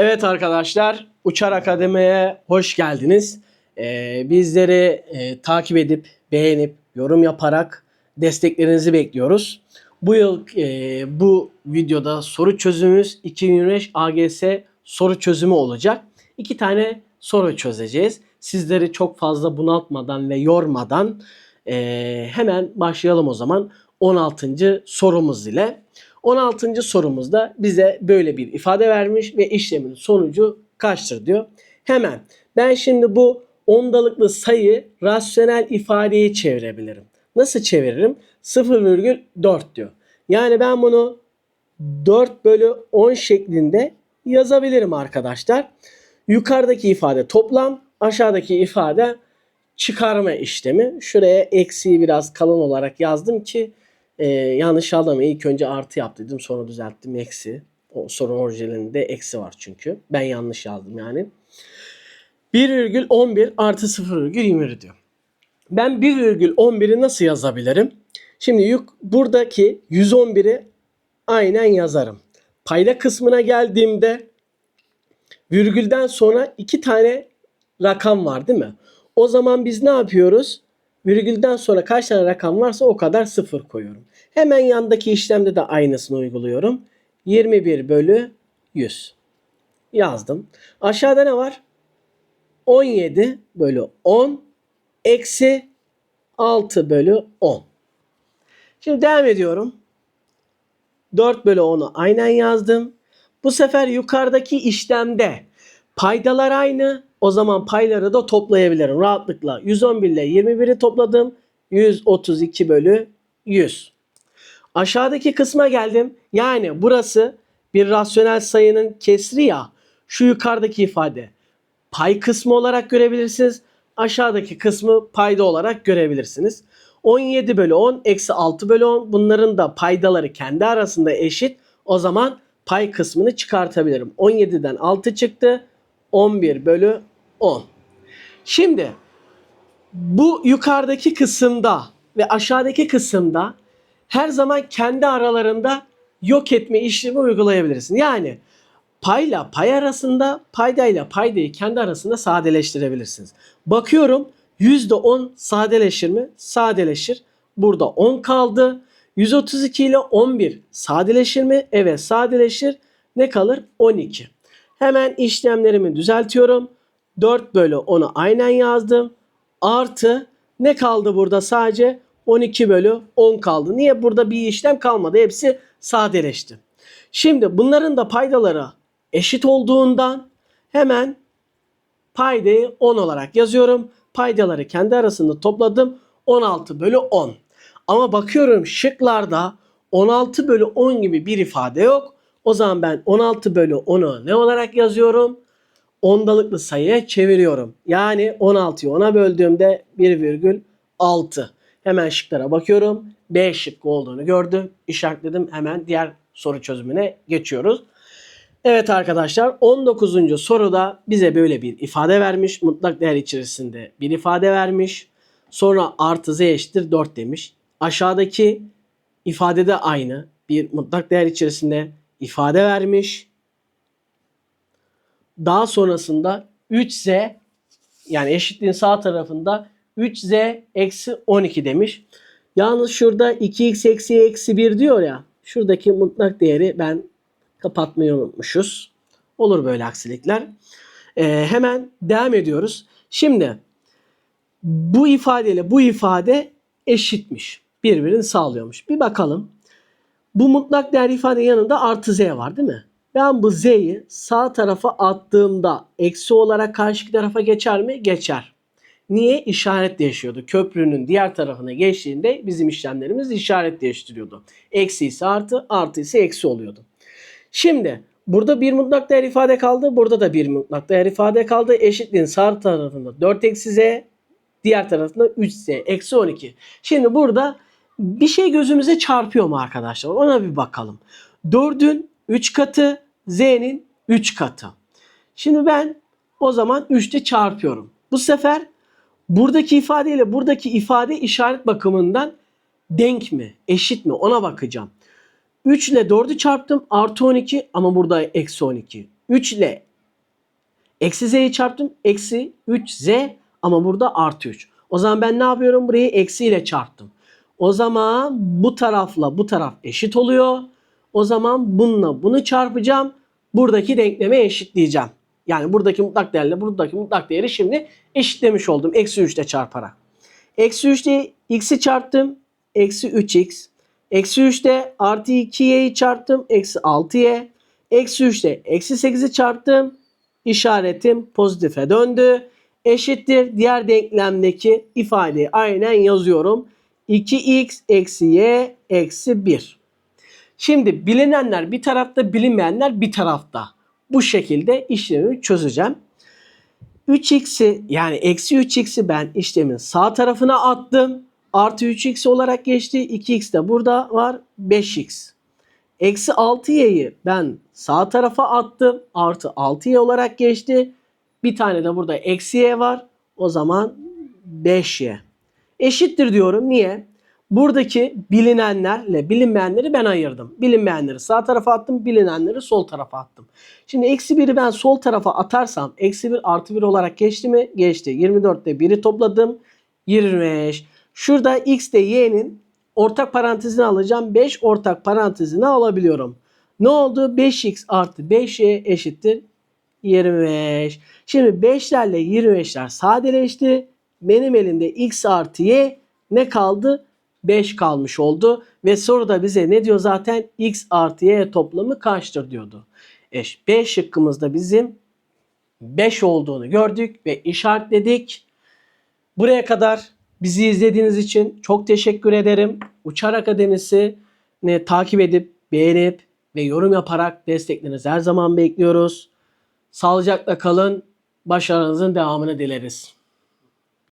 Evet arkadaşlar, Uçar Akademi'ye hoş geldiniz. Ee, bizleri e, takip edip, beğenip, yorum yaparak desteklerinizi bekliyoruz. Bu yıl e, bu videoda soru çözümümüz 2025 AGS soru çözümü olacak. İki tane soru çözeceğiz. Sizleri çok fazla bunaltmadan ve yormadan e, hemen başlayalım o zaman 16. sorumuz ile. 16. sorumuzda bize böyle bir ifade vermiş ve işlemin sonucu kaçtır diyor. Hemen ben şimdi bu ondalıklı sayı rasyonel ifadeye çevirebilirim. Nasıl çeviririm? 0,4 diyor. Yani ben bunu 4 bölü 10 şeklinde yazabilirim arkadaşlar. Yukarıdaki ifade toplam, aşağıdaki ifade çıkarma işlemi. Şuraya eksiği biraz kalın olarak yazdım ki e, yanlış anlamayın. İlk önce artı yaptıydım sonra düzelttim eksi. O sorun orijinalinde eksi var çünkü. Ben yanlış yazdım yani. 1,11 artı 0,21 diyor. Ben 1,11'i nasıl yazabilirim? Şimdi yuk, buradaki 111'i aynen yazarım. Payda kısmına geldiğimde virgülden sonra iki tane rakam var değil mi? O zaman biz ne yapıyoruz? Virgülden sonra kaç tane rakam varsa o kadar sıfır koyuyorum. Hemen yandaki işlemde de aynısını uyguluyorum. 21 bölü 100 yazdım. Aşağıda ne var? 17 bölü 10 eksi 6 bölü 10. Şimdi devam ediyorum. 4 bölü 10'u aynen yazdım. Bu sefer yukarıdaki işlemde paydalar aynı. O zaman payları da toplayabilirim rahatlıkla. 111 ile 21'i topladım. 132 bölü 100. Aşağıdaki kısma geldim. Yani burası bir rasyonel sayının kesri ya. Şu yukarıdaki ifade pay kısmı olarak görebilirsiniz. Aşağıdaki kısmı payda olarak görebilirsiniz. 17 bölü 10 eksi 6 bölü 10 bunların da paydaları kendi arasında eşit. O zaman pay kısmını çıkartabilirim. 17'den 6 çıktı. 11 bölü 10. Şimdi bu yukarıdaki kısımda ve aşağıdaki kısımda her zaman kendi aralarında yok etme işlemi uygulayabilirsin. Yani payla pay arasında, paydayla paydayı kendi arasında sadeleştirebilirsiniz. Bakıyorum %10 sadeleşir mi? Sadeleşir. Burada 10 kaldı. 132 ile 11 sadeleşir mi? Evet sadeleşir. Ne kalır? 12. Hemen işlemlerimi düzeltiyorum. 4 bölü 10'u aynen yazdım. Artı ne kaldı burada sadece? 12 bölü 10 kaldı. Niye? Burada bir işlem kalmadı. Hepsi sadeleşti. Şimdi bunların da paydaları eşit olduğundan hemen paydayı 10 olarak yazıyorum. Paydaları kendi arasında topladım. 16 bölü 10. Ama bakıyorum şıklarda 16 bölü 10 gibi bir ifade yok. O zaman ben 16 bölü 10'u ne olarak yazıyorum? Ondalıklı sayıya çeviriyorum. Yani 16'yı 10'a böldüğümde 1,6. Hemen şıklara bakıyorum. B şıkkı olduğunu gördüm. İşaretledim. Hemen diğer soru çözümüne geçiyoruz. Evet arkadaşlar 19. soruda bize böyle bir ifade vermiş. Mutlak değer içerisinde bir ifade vermiş. Sonra artı z eşittir 4 demiş. Aşağıdaki ifadede aynı. Bir mutlak değer içerisinde ifade vermiş. Daha sonrasında 3z yani eşitliğin sağ tarafında 3z eksi 12 demiş. Yalnız şurada 2x eksi eksi 1 diyor ya. Şuradaki mutlak değeri ben kapatmayı unutmuşuz. Olur böyle aksilikler. Ee, hemen devam ediyoruz. Şimdi bu ifadeyle bu ifade eşitmiş. Birbirini sağlıyormuş. Bir bakalım. Bu mutlak değer ifade yanında artı z var değil mi? Ben bu z'yi sağ tarafa attığımda eksi olarak karşı tarafa geçer mi? Geçer. Niye? İşaret değişiyordu. Köprünün diğer tarafına geçtiğinde bizim işlemlerimiz işaret değiştiriyordu. Eksi ise artı, artı ise eksi oluyordu. Şimdi burada bir mutlak değer ifade kaldı. Burada da bir mutlak değer ifade kaldı. Eşitliğin sağ tarafında 4 eksi z, diğer tarafında 3z eksi 12. Şimdi burada bir şey gözümüze çarpıyor mu arkadaşlar? Ona bir bakalım. 4'ün 3 katı, z'nin 3 katı. Şimdi ben o zaman 3'te çarpıyorum. Bu sefer buradaki ifade ile buradaki ifade işaret bakımından denk mi, eşit mi ona bakacağım. 3 ile 4'ü çarptım artı 12 ama burada eksi 12. 3 ile Eksi z'yi çarptım. Eksi 3z ama burada artı 3. O zaman ben ne yapıyorum? Burayı eksiyle çarptım. O zaman bu tarafla bu taraf eşit oluyor. O zaman bununla bunu çarpacağım. Buradaki denkleme eşitleyeceğim. Yani buradaki mutlak değerle buradaki mutlak değeri şimdi eşitlemiş oldum. Eksi 3 ile çarparak. Eksi 3 ile x'i çarptım. Eksi 3x. Eksi 3 ile artı 2y'yi çarptım. Eksi 6y. Eksi 3 ile eksi 8'i çarptım. İşaretim pozitife döndü. Eşittir. Diğer denklemdeki ifadeyi aynen yazıyorum. 2x eksi y eksi 1. Şimdi bilinenler bir tarafta bilinmeyenler bir tarafta. Bu şekilde işlemi çözeceğim. 3x'i yani eksi 3x'i ben işlemin sağ tarafına attım. Artı 3x olarak geçti. 2x de burada var. 5x. Eksi 6y'yi ben sağ tarafa attım. Artı 6y olarak geçti. Bir tane de burada eksi y var. O zaman 5y. Eşittir diyorum. Niye? Buradaki bilinenlerle bilinmeyenleri ben ayırdım. Bilinmeyenleri sağ tarafa attım. Bilinenleri sol tarafa attım. Şimdi eksi 1'i ben sol tarafa atarsam eksi 1 artı 1 olarak geçti mi? Geçti. 24'te 1'i topladım. 25. Şurada x de y'nin ortak parantezini alacağım. 5 ortak parantezini alabiliyorum. Ne oldu? 5x artı 5y eşittir 25. Şimdi 5'lerle 25'ler sadeleşti. Benim elimde x artı y ne kaldı? 5 kalmış oldu. Ve soruda bize ne diyor zaten? x artı y toplamı kaçtır diyordu. E, B şıkkımızda bizim 5 olduğunu gördük ve işaretledik. Buraya kadar bizi izlediğiniz için çok teşekkür ederim. Uçar Akademisi'ni takip edip, beğenip ve yorum yaparak desteklerinizi her zaman bekliyoruz. Sağlıcakla kalın. Başarınızın devamını dileriz.